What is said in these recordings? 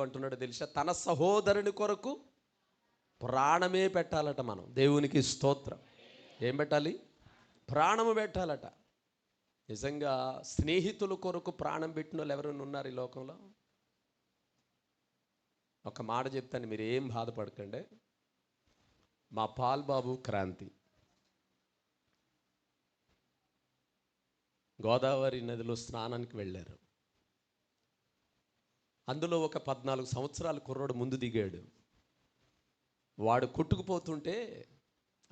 అంటున్నాడు తెలుసా? తన సహోదరుని కొరకు ప్రాణమే పెట్టాలట మనం. దేవునికి స్తోత్రం. ఏం పెట్టాలి? ప్రాణము పెట్టాలట. నిజంగా స్నేహితుల కొరకు ప్రాణం పెట్టిన వాళ్ళు ఎవరైనా ఉన్నారు ఈ లోకంలో? ఒక మాట చెప్తాను మీరు ఏం బాధపడకండి. మా పాల్ బాబు క్రాంతి. గోదావరి నదిలో స్నానానికి వెళ్ళారు. అందులో ఒక పద్నాలుగు సంవత్సరాలు కుర్రోడు ముందు దిగాడు. వాడు కొట్టుకుపోతుంటే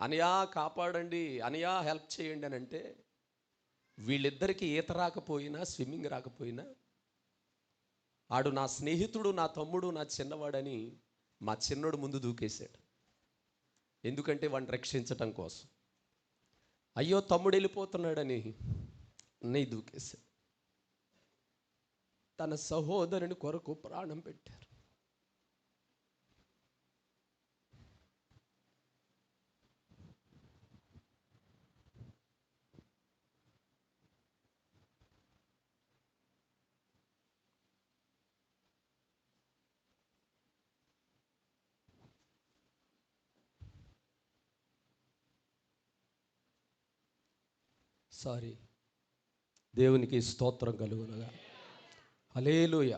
అనయా కాపాడండి అనయా హెల్ప్ చేయండి అని అంటే వీళ్ళిద్దరికీ ఈత రాకపోయినా స్విమ్మింగ్ రాకపోయినా ఆడు నా స్నేహితుడు నా తమ్ముడు నా చిన్నవాడని మా చిన్నోడు ముందు దూకేశాడు. ఎందుకంటే వాడిని రక్షించటం కోసం. అయ్యో తమ్ముడు వెళ్ళిపోతున్నాడని నీ దూకేశాడు. తన సహోదరుని కొరకు ప్రాణం పెట్టారు. సారీ దేవునికి స్తోత్రం కలుగునగా హలేలుయ